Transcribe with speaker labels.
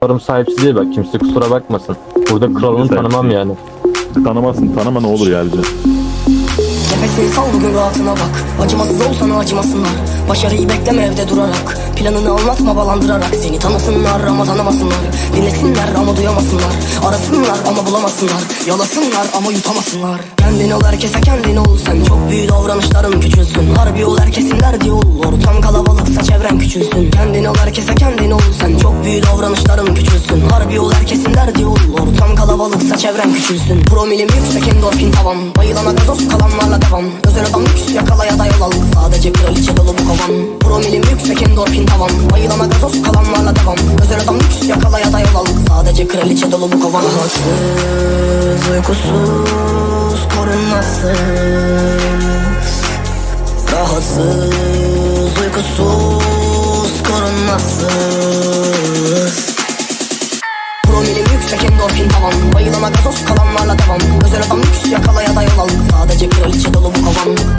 Speaker 1: Kralım sahipsiz değil bak kimse kusura bakmasın. Burada kralını
Speaker 2: Sahipsiz.
Speaker 1: tanımam yani.
Speaker 2: Tanımazsın tanıma ne olur ya bize.
Speaker 3: Nefesini sal bugün rahatına bak. Acımasız ol sana acımasınlar. Başarıyı bekleme evde durarak. Planını anlatma balandırarak. Seni tanısınlar ama tanımasınlar. Dinlesinler ama duyamasınlar. Arasınlar ama bulamasınlar. Yalasınlar ama yutamasınlar. Kendin ol herkese kendin ol. Sen çok büyük davranışların küçülsün. Harbi ol herkesin derdi ol. Ortam kalabalıksa çevren küçülsün herkese kendin ol Sen. Çok büyük davranışların küçülsün. Harbi ol herkesin derdi ol. Ortam kalabalıksa çevren küçülsün. Promilim yüksek endorfin tavan. Bayılana gazoz kalanlarla devam. Özel adam lüks yakalaya da yol al. Sadece kraliçe dolu bu kovan. Promilim yüksek endorfin tavan. Bayılana gazoz kalanlarla devam. Özel adam lüks yakalaya da yol al. Sadece kraliçe dolu bu kovan. Rahatsız, uykusuz, korunmasız Rahatsız, uykusuz, korunmasız Promilim yüksek endorfin tavan Bayılana gazoz kalanlarla devam